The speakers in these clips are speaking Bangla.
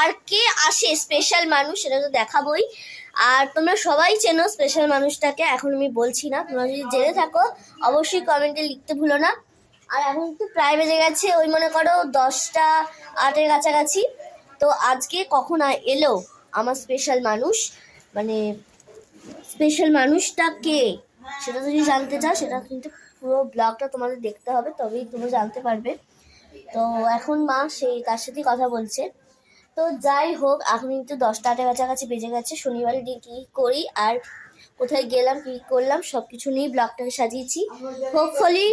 আর কে আসে স্পেশাল মানুষ সেটা তো দেখাবোই। আর তোমরা সবাই চেনো স্পেশাল মানুষটাকে, এখন আমি বলছি না। তোমরা যদি জেনে থাকো, অবশ্যই কমেন্টে লিখতে ভুলো না। আর এখন তো প্রায় বেজে গেছে, ওই মনে করো দশটা আটের কাছাকাছি। তো আজকে কখন এলো আমার স্পেশাল মানুষ? মানে স্পেশাল মানুষটা কে? সেটা যদি জানতে চাও, সেটা কিন্তু পুরো ব্লগটা তোমাদের দেখতে হবে, তবেই তোমরা জানতে পারবে। তো এখন মা সেই তার সাথেই কথা বলছে। তো যাই হোক, এখন কিন্তু দশটা আটের কাছাকাছি বেজে গেছে। শনিবারে দিয়ে কী করি আর কোথায় গেলাম, কী করলাম সব কিছু নিয়েই ব্লগটাকে সাজিয়েছি। হোপফুলি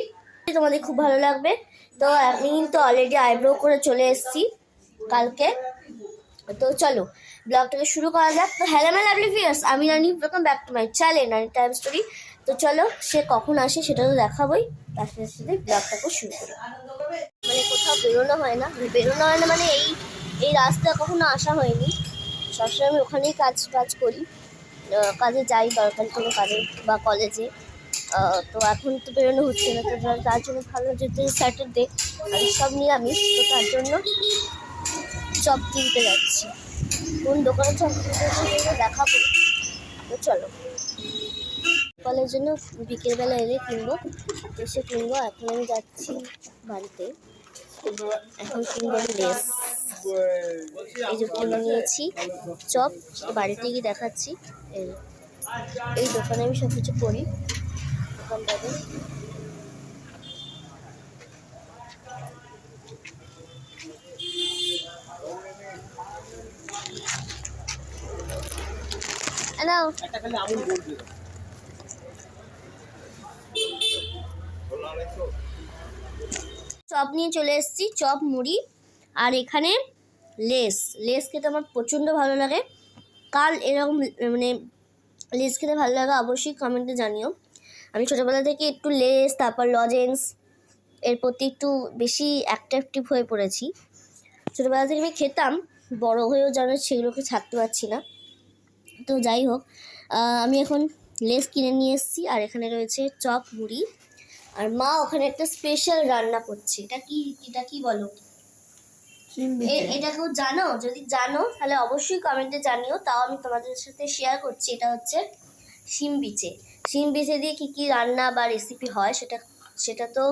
তোমাদের খুব ভালো লাগবে। তো আমি কিন্তু অলরেডি আইব্রো করে চলে এসেছি কালকে। তো চলো, ব্লগটাকে শুরু করা যাক। তো হ্যালো ম্যাম লাভলি ভিয়ার্স আমি Rani. Welcome back to my channel Rani time story তো চলো, সে কখন আসে সেটা তো দেখাবোই। তার সাথে সাথে ব্লগটাকে শুরু করি। মানে কোথাও বেরোনো হয় না। বেরোনো হয় না মানে এই এই রাস্তা কখনো আসা হয়নি। সবসময় আমি ওখানেই কাজ কাজ করি। কাজে যাই, দরকার কোনো কাজে বা কলেজে তো এখন তো বেরোনো হচ্ছে না, তো তার- জন্য ভালো যেতে স্যাটারডে আর সব নিরামিষ, তো তার জন্য চপ কিনতে যাচ্ছি। কোন দোকানে চপ কিনতে সেটা দেখাবো। তো চলো। কলের জন্য বিকেলবেলা এলে কিনবো। এসে কিনবো, এখন আমি যাচ্ছি বাড়িতে। এখন কিনবো লেস এই যে কিনে নিয়েছি। চপ, বাড়িতে গিয়ে দেখাচ্ছি। এই দোকানে আমি সব কিছু করি চপ নিয়ে চলে এসেছি। চপ, মুড়ি। আর এখানে লেস লেস খেতে আমার প্রচণ্ড ভালো লাগে। কাল এরকম মানে লেস খেতে ভালো লাগে অবশ্যই কমেন্টে জানিও। আমি ছোটোবেলা থেকে একটু লেস, তারপর লজেন্স, এর প্রতি একটু বেশি অ্যাট্রাকটিভ হয়ে পড়েছি। ছোটোবেলা থেকে আমি খেতাম, বড় হয়েও যেন সেগুলোকে ছাড়তে পারছি না। তো যাই হোক আমি এখন লেস কিনে নিয়ে এসেছি, আর এখানে রয়েছে চপ, মুড়ি। আর মা ওখানে একটা স্পেশাল রান্না করছে। এটা কি এটা কি বলো? এটা কেউ জানো? যদি জানো তাহলে অবশ্যই কমেন্টে জানিও। তাও আমি তোমাদের সাথে শেয়ার করছি। এটা হচ্ছে শিম বিচে। শিম বিচে দিয়ে কি কি রান্না বা রেসিপি হয় সেটা সেটা তো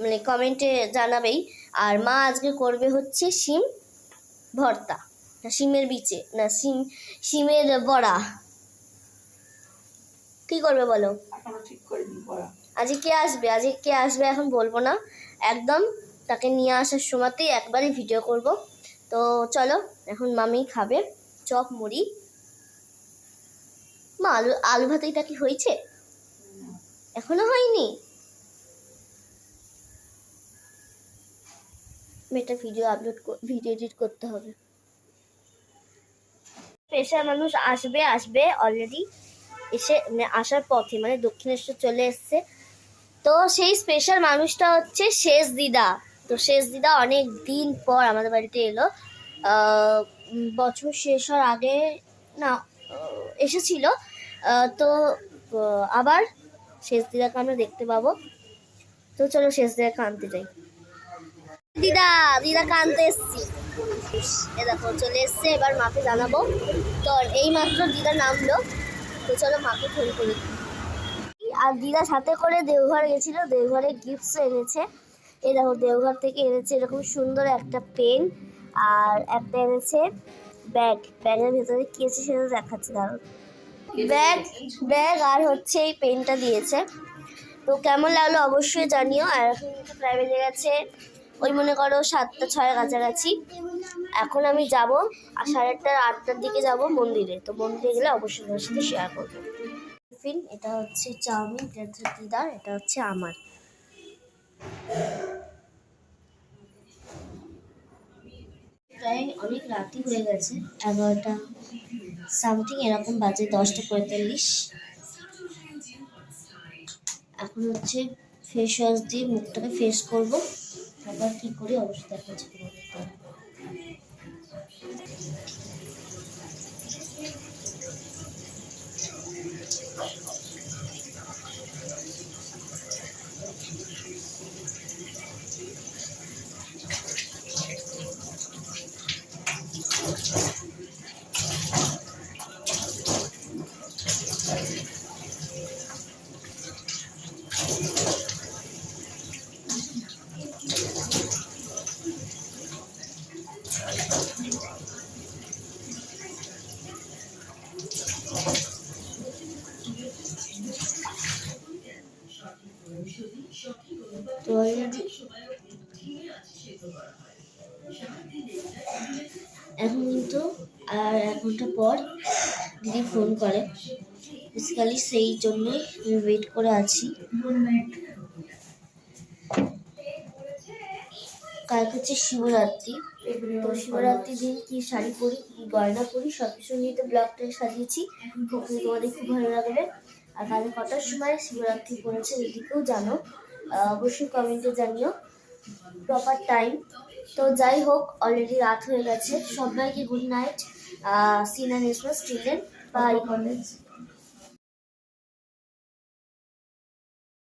মানে কমেন্টে জানাবেই। আর মা আজকে করবে হচ্ছে শিম ভর্তা। না শিমের বিচে। না শিম শিমের বড়া। কি করবে বলো? আজকে কে আসবে? আজকে কে আসবে এখন বলব না। একদম তাকে নিয়ে আসার সময়তেই একবারই ভিডিও করব। তো চলো, এখন মামি খাবে চপ, মুড়ি। মা, আলু আলু ভাত এটা কি হয়েছে? এখনও হয়নি? একটা ভিডিও আপলোড ভিডিও এডিট করতে হবে। স্পেশাল মানুষ আসবে আসবে অলরেডি এসে মানে আসার পথে মানে দক্ষিণেশ্বর চলে এসছে। তো সেই স্পেশাল মানুষটা হচ্ছে শেষ দিদা। তো শেষ দিদা অনেক দিন পর আমাদের বাড়িতে এলো। বছর শেষ হওয়ার আগে, না এসেছিল। তো আবার শেষ দিদাকে আমরা দেখতে পাবো। তো চলো শেষ দিদাকে আনতে যাই। দিদা দিদাকে আনতে এসছি। এ দেখো, চলে এসছে, এবার মাকে জানাব। তো এই মাত্র দিদা নামলো। তো চলো মাকে ফোন করি। আর দিদা সাথে করে দেওঘর গেছিল, দেওঘরে গিফটস এনেছে। এই দেখো দেওঘর থেকে এনেছে এরকম সুন্দর একটা পেন আর একটা এনেছে ব্যাগ। ব্যাগের ভেতরে কি আছে সেটা দেখাচ্ছে দাঁড়ো ব্যাগ ব্যাগ আর হচ্ছে এই পেনটা দিয়েছে। তো কেমন লাগল অবশ্যই জানিও। আর এখন কিন্তু প্রায় বেজে গেছে, ওই মনে করো সাতটা, ছয়ের কাছাকাছি। এখন আমি যাব, আর সাড়ে আটটা, আটটার দিকে যাব মন্দিরে। তো মন্দিরে গেলে অবশ্যই তোমার সাথে শেয়ার করব। টিফিন, এটা হচ্ছে চাউমিন, এটা হচ্ছে দিদার, এটা হচ্ছে আমার। প্রায় অনেক রাতই হয়ে গেছে, এগারোটা সামথিং এরকম বাজে দশটা পঁয়তাল্লিশ। এখন হচ্ছে ফেস ওয়াশ দিয়ে মুখটাকে ফেস করব, তারপর কী করি অবশ্যই দেখাচ্ছি তোমাদেরকে তো Doyum. এখন কিন্তু আর এক ঘণ্টা পর দিদি ফোন করে। বেসিক্যালি সেই জন্যই আমি ওয়েট করে আছি। কালকে হচ্ছে শিবরাত্রি। তো শিবরাত্রি দিন কি শাড়ি পরি, কি গয়না পরি, সব কিছু নিয়ে তো ব্লগটা সাজিয়েছি। তোমাদের খুব ভালো লাগবে। আর কালকে কটার সময় শিবরাত্রি পড়েছে এদিকেও জানো অবশ্যই কমেন্টে জানিও। প্রপার টাইম তো যাই হোক অলরেডি রাত হয়ে গেছে। সবাইকে good night scene and children by